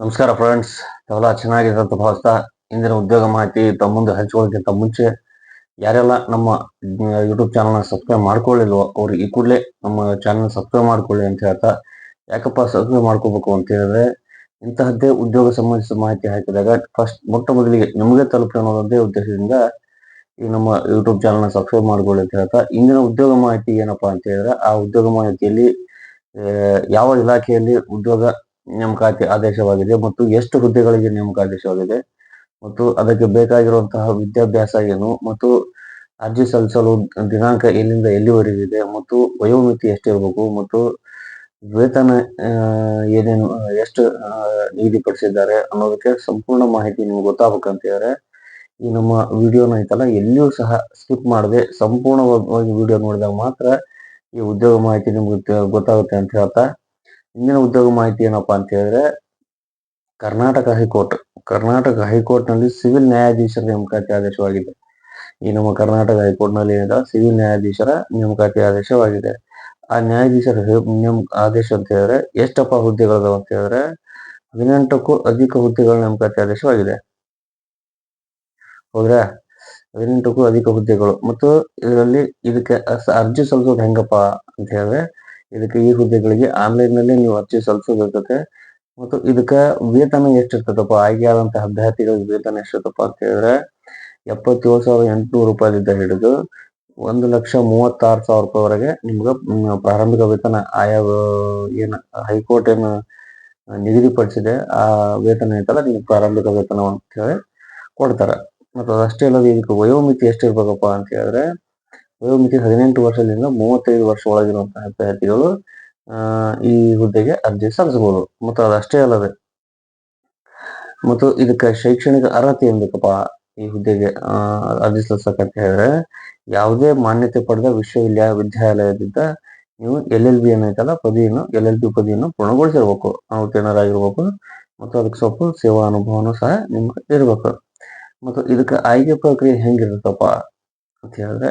ನಮಸ್ಕಾರ ಫ್ರೆಂಡ್ಸ್ ತಾವೆಲ್ಲ ಚೆನ್ನಾಗಿದೆ ಅಂತ ಭಾವಿಸ್ತಾ ಇಂದಿನ ಉದ್ಯೋಗ ಮಾಹಿತಿ ತಮ್ಮ ಮುಂದೆ ಮುಂಚೆ ಯಾರೆಲ್ಲ ನಮ್ಮ ಯೂಟ್ಯೂಬ್ ಚಾನಲ್ನ ಸಬ್ಸ್ಕ್ರೈಬ್ ಮಾಡ್ಕೊಳ್ಳಿಲ್ವೋ ಅವ್ರು ಈ ಕೂಡಲೇ ನಮ್ಮ ಚಾನಲ್ ಸಬ್ಸ್ಕ್ರೈಬ್ ಮಾಡ್ಕೊಳ್ಳಿ ಅಂತ ಹೇಳ್ತಾ, ಯಾಕಪ್ಪ ಸಬ್ಸ್ಕ್ರೈಬ್ ಮಾಡ್ಕೋಬೇಕು ಅಂತ ಹೇಳಿದ್ರೆ ಇಂತಹದ್ದೇ ಉದ್ಯೋಗ ಸಂಬಂಧಿಸಿದ ಮಾಹಿತಿ ಹಾಕಿದಾಗ ಫಸ್ಟ್ ಮೊಟ್ಟ ಮೊದಲಿಗೆ ನಿಮಗೆ ತಲುಪಿ ಅನ್ನೋದೊಂದೇ ಉದ್ದೇಶದಿಂದ ಈ ನಮ್ಮ ಯೂಟ್ಯೂಬ್ ಚಾನಲ್ನ ಸಬ್ಸ್ಕ್ರೈಬ್ ಮಾಡ್ಕೊಳ್ಳಿ ಅಂತ ಹೇಳ್ತಾ, ಇಂದಿನ ಉದ್ಯೋಗ ಮಾಹಿತಿ ಏನಪ್ಪಾ ಅಂತ ಹೇಳಿದ್ರೆ ಆ ಉದ್ಯೋಗ ಮಾಹಿತಿಯಲ್ಲಿ ಯಾವ ಇಲಾಖೆಯಲ್ಲಿ ಉದ್ಯೋಗ ನೇಮಕಾತಿ ಆದೇಶವಾಗಿದೆ ಮತ್ತು ಎಷ್ಟು ಹುದ್ದೆಗಳಿಗೆ ನೇಮಕ ಆದೇಶವಾಗಿದೆ ಮತ್ತು ಅದಕ್ಕೆ ಬೇಕಾಗಿರುವಂತಹ ವಿದ್ಯಾಭ್ಯಾಸ ಏನು ಮತ್ತು ಅರ್ಜಿ ಸಲ್ಲಿಸಲು ದಿನಾಂಕ ಎಲ್ಲಿಂದ ಎಲ್ಲಿವರೆಗಿದೆ ಮತ್ತು ವಯೋಮಿತಿ ಎಷ್ಟಿರಬೇಕು ಮತ್ತು ವೇತನ ಏನೇನು, ಎಷ್ಟು ನಿಗದಿಪಡಿಸಿದ್ದಾರೆ ಅನ್ನೋದಕ್ಕೆ ಸಂಪೂರ್ಣ ಮಾಹಿತಿ ನಿಮ್ಗೆ ಗೊತ್ತಾಗಬೇಕಂತ ಹೇಳಿದ್ರೆ ಈ ನಮ್ಮ ವಿಡಿಯೋನ ಐತಲ್ಲ ಎಲ್ಲಿಯೂ ಸಹ ಸ್ಕಿಪ್ ಮಾಡದೆ ಸಂಪೂರ್ಣವಾಗಿ ವಿಡಿಯೋ ನೋಡಿದಾಗ ಮಾತ್ರ ಈ ಉದ್ಯೋಗ ಮಾಹಿತಿ ನಿಮ್ಗೆ ಗೊತ್ತಾಗುತ್ತೆ ಅಂತ ಹೇಳ್ತಾ ಇಂದಿನ ಉದ್ಯೋಗ ಮಾಹಿತಿ ಏನಪ್ಪಾ ಅಂತ ಹೇಳಿದ್ರೆ, ಕರ್ನಾಟಕ ಹೈಕೋರ್ಟ್. ಕರ್ನಾಟಕ ಹೈಕೋರ್ಟ್ನಲ್ಲಿ ಸಿವಿಲ್ ನ್ಯಾಯಾಧೀಶರ ನೇಮಕಾತಿ ಆದೇಶವಾಗಿದೆ. ಈ ನಮ್ಮ ಕರ್ನಾಟಕ ಹೈಕೋರ್ಟ್ನಲ್ಲಿ ಏನಿದೆ, ಸಿವಿಲ್ ನ್ಯಾಯಾಧೀಶರ ನೇಮಕಾತಿ ಆದೇಶವಾಗಿದೆ. ಆ ನ್ಯಾಯಾಧೀಶರ ನೇಮ, ಆದೇಶ ಅಂತ ಹೇಳಿದ್ರೆ, ಎಷ್ಟಪ್ಪ ಹುದ್ದೆಗಳದಾವ ಅಂತ ಹೇಳಿದ್ರೆ, ಹದಿನೆಂಟಕ್ಕೂ ಅಧಿಕ ಹುದ್ದೆಗಳ ನೇಮಕಾತಿ ಆದೇಶವಾಗಿದೆ. ಹೌದ್ರಾ? ಹದಿನೆಂಟಕ್ಕೂ ಅಧಿಕ ಹುದ್ದೆಗಳು. ಮತ್ತು ಇದರಲ್ಲಿ ಇದಕ್ಕೆ ಅರ್ಜಿ ಸಲ್ಲಿಸೋದು ಹೆಂಗಪ್ಪ ಅಂತ ಹೇಳಿದ್ರೆ ಇದಕ್ಕೆ ಈ ಹುದ್ದೆಗಳಿಗೆ ಆನ್ಲೈನ್ನಲ್ಲಿ ನೀವು ಅರ್ಜಿ ಸಲ್ಲಿಸೋದಿರ್ತದೆ ಮತ್ತು ಇದಕ್ಕ ವೇತನ ಎಷ್ಟಿರ್ತದಪ್ಪ? ಆಯ್ಕೆ ಆದಂತಹ ಅಭ್ಯರ್ಥಿಗಳಿಗೆ ವೇತನ ಎಷ್ಟಿರ್ತಪ್ಪ ಅಂತ ಹೇಳಿದ್ರೆ, ಎಪ್ಪತ್ತೇಳು ಸಾವಿರದ ಎಂಟುನೂರು ರೂಪಾಯಿದಿಂದ ಹಿಡಿದು ಒಂದು ಲಕ್ಷ ಮೂವತ್ತಾರು ಸಾವಿರ ರೂಪಾಯಿವರೆಗೆ ನಿಮ್ಗೆ ಪ್ರಾರಂಭಿಕ ವೇತನ ಆಯಾ ಏನು ಏನ ಹೈಕೋರ್ಟ್ ಏನು ನಿಗದಿಪಡಿಸಿದೆ, ಆ ವೇತನ ಐತಲ್ಲ ನಿಮ್ಗೆ ಪ್ರಾರಂಭಿಕ ವೇತನ ಅಂತ ಹೇಳಿ ಕೊಡ್ತಾರೆ. ಮತ್ತು ಅದಷ್ಟೇ ಅಲ್ಲದೆ ಇದಕ್ಕೆ ವಯೋಮಿತಿ ಎಷ್ಟಿರ್ಬೇಕಪ್ಪ ಅಂತ ಹೇಳಿದ್ರೆ ವಯೋಮಿತಿ ಹದಿನೆಂಟು ವರ್ಷದಿಂದ ಮೂವತ್ತೈದು ವರ್ಷ ಒಳಗಿರುವಂತಹ ಅಭ್ಯರ್ಥಿಗಳು ಈ ಹುದ್ದೆಗೆ ಅರ್ಜಿ ಸಲ್ಲಿಸಬಹುದು. ಮತ್ತು ಅದಷ್ಟೇ ಅಲ್ಲದೆ, ಮತ್ತು ಇದಕ್ಕೆ ಶೈಕ್ಷಣಿಕ ಅರ್ಹತೆ ಏನ್ ಬೇಕಪ್ಪ ಈ ಹುದ್ದೆಗೆ ಅರ್ಜಿ ಸಲ್ಲಿಸಕಂತ ಹೇಳಿದ್ರೆ, ಯಾವುದೇ ಮಾನ್ಯತೆ ಪಡೆದ ವಿಶ್ವವಿದ್ಯಾ ವಿದ್ಯಾಲಯದಿಂದ ನೀವು ಎಲ್ ಎಲ್ ಬಿ ಏನೈತಲ್ಲ ಪದವಿಯನ್ನು, ಎಲ್ ಎಲ್ ಬಿ ಪದವಿಯನ್ನು ಪೂರ್ಣಗೊಳಿಸಿರ್ಬೇಕು. ಉತ್ತೀರ್ಣರಾಗಿರ್ಬೇಕು ಮತ್ತು ಅದಕ್ಕೆ ಸ್ವಲ್ಪ ಸೇವಾ ಅನುಭವನೂ ಸಹ ನಿಮ್ಗೆ ಇರಬೇಕು. ಮತ್ತು ಇದಕ್ಕೆ ಆಯ್ಕೆ ಪ್ರಕ್ರಿಯೆ ಹೆಂಗಿರುತ್ತಪ್ಪ? ಅಂತ ಹೇಳಿದ್ರೆ,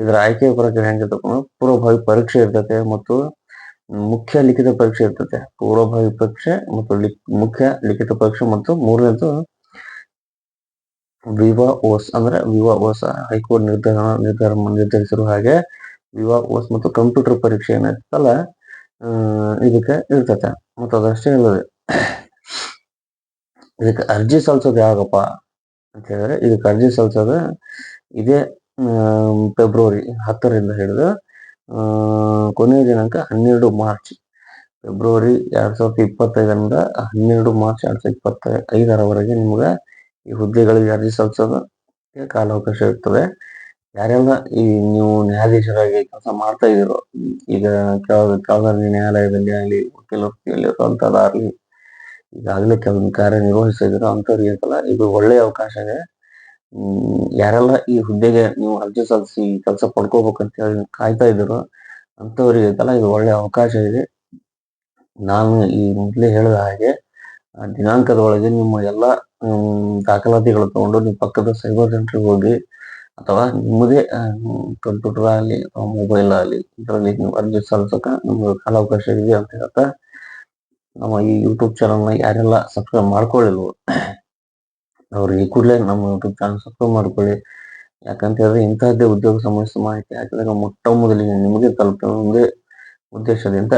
ಇದರ ಆಯ್ಕೆ ಪ್ರಕ್ರಿಯೆ ಅಂದ್ರೆ ಪೂರ್ವಭಾವಿ ಪರೀಕ್ಷೆ ಇರ್ತತೆ ಮತ್ತು ಮುಖ್ಯ ಲಿಖಿತ ಪರೀಕ್ಷೆ ಇರ್ತದೆ. ಪೂರ್ವಭಾವಿ ಪರೀಕ್ಷೆ ಮತ್ತು ಮುಖ್ಯ ಲಿಖಿತ ಪರೀಕ್ಷೆ ಮತ್ತು ಮೂರನೇದು ವಿವಾ ಓಸ್ ಅಂದ್ರೆ ವಿವಾ ಓಸ್ ಹೈಕೋರ್ಟ್ ನಿರ್ಧಾರ ನಿರ್ಧಾರ ನಿರ್ಧರಿಸಿರುವ ಹಾಗೆ ವಿವಾ ಓಸ್ ಮತ್ತು ಕಂಪ್ಯೂಟರ್ ಪರೀಕ್ಷೆ ಏನಾಯ್ತಲ್ಲ ಇದಕ್ಕೆ ಇರ್ತತೆ ಮತ್ತು ಅದಷ್ಟೇ ಇಲ್ಲದೆ ಇದಕ್ಕೆ ಅರ್ಜಿ ಸಲ್ಲಿಸೋದು ಯಾವಾಗಪ್ಪ ಅಂತ ಹೇಳಿದ್ರೆ, ಇದಕ್ಕೆ ಅರ್ಜಿ ಸಲ್ಲಿಸೋದು ಇದೇ ಫೆಬ್ರವರಿ ಹತ್ತರಿಂದ ಹಿಡಿದು ಕೊನೆಯ ದಿನಾಂಕ ಹನ್ನೆರಡು ಮಾರ್ಚ್. ಫೆಬ್ರವರಿ ಎರಡ್ ಸಾವಿರದ ಇಪ್ಪತ್ತೈದರಿಂದ ಹನ್ನೆರಡು ಮಾರ್ಚ್ ಎರಡು ಸಾವಿರದ ಇಪ್ಪತ್ತ ಐದರವರೆಗೆ ನಿಮ್ಗೆ ಈ ಹುದ್ದೆಗಳಿಗೆ ಅರ್ಜಿ ಸಲ್ಲಿಸೋದಕ್ಕೆ ಕಾಲಾವಕಾಶ ಇರ್ತದೆ. ಯಾರೆಲ್ಲ ಈ ನೀವು ನ್ಯಾಯಾಧೀಶರಾಗಿ ಕೆಲಸ ಮಾಡ್ತಾ ಇದ್ದೀರೋ, ಈಗ ಕೆಳ ಕೆಳದರ್ಜೆ ನ್ಯಾಯಾಲಯದಲ್ಲಿ ಆಗಲಿ, ವಕೀಲ ವೃತ್ತಿಯಲ್ಲಿ ಇರುವಂತದ್ದಾಗ್ಲಿ ಈಗಾಗಲೇ ಕೆಲವೊಂದು ಕಾರ್ಯನಿರ್ವಹಿಸಿದ್ರು ಅಂಥವ್ರಿಗೆ ಅಂತಲ್ಲ ಇದು ಒಳ್ಳೆಯ ಅವಕಾಶ ಇದೆ. ಯಾರೆಲ್ಲ ಈ ಹುದ್ದೆಗೆ ನೀವು ಅರ್ಜಿ ಸಲ್ಲಿಸಿ ಕೆಲಸ ಪಡ್ಕೋಬೇಕಂತ ಹೇಳಿ ಕಾಯ್ತಾ ಇದ್ರು ಅಂಥವ್ರಿಗೆಲ್ಲ ಇದು ಒಳ್ಳೆ ಅವಕಾಶ ಇದೆ. ನಾನು ಈ ಮೊದಲೇ ಹೇಳಿದ ಹಾಗೆ ದಿನಾಂಕದ ಒಳಗೆ ನಿಮ್ಮ ಎಲ್ಲ ದಾಖಲಾತಿಗಳು ತಗೊಂಡು ನಿಮ್ಮ ಪಕ್ಕದ ಸೈಬರ್ ಸೆಂಟರ್ಗೆ ಹೋಗಿ ಅಥವಾ ನಿಮ್ಮದೇ ಕಂಪ್ಯೂಟರ್ ಆಗಲಿ ಅಥವಾ ಮೊಬೈಲ್ ಆಗಲಿ ಇದರಲ್ಲಿ ನೀವು ಅರ್ಜಿ ಸಲ್ಲಿಸಕ ನಿಮ್ಗೆ ಕಾಲಾವಕಾಶ ಇದೆ ಅಂತ ಹೇಳ್ತಾ ನಮ್ಮ ಈ ಯೂಟ್ಯೂಬ್ ಚಾನಲ್ನ ಯಾರೆಲ್ಲ ಸಬ್ಸ್ಕ್ರೈಬ್ ಮಾಡ್ಕೊಳ್ಳಿಲ್ವೋ ಅವ್ರು ಈ ಕೂಡಲೇ ನಮ್ಮ ಯೂಟ್ಯೂಬ್ ಚಾನಲ್ ಸಬ್ಸ್ಕ್ರೈಬ್ ಮಾಡ್ಕೊಳ್ಳಿ. ಯಾಕಂತ ಹೇಳಿದ್ರೆ ಇಂತಹದ್ದೇ ಉದ್ಯೋಗ ಸಂಬಂಧಿಸಿದ ಮಾಹಿತಿ ಹಾಕಿದಾಗ ಮೊಟ್ಟ ಮೊದಲಿಗೆ ನಿಮಗೆ ತಲುಪುವ ಒಂದೇ ಉದ್ದೇಶದಿಂದ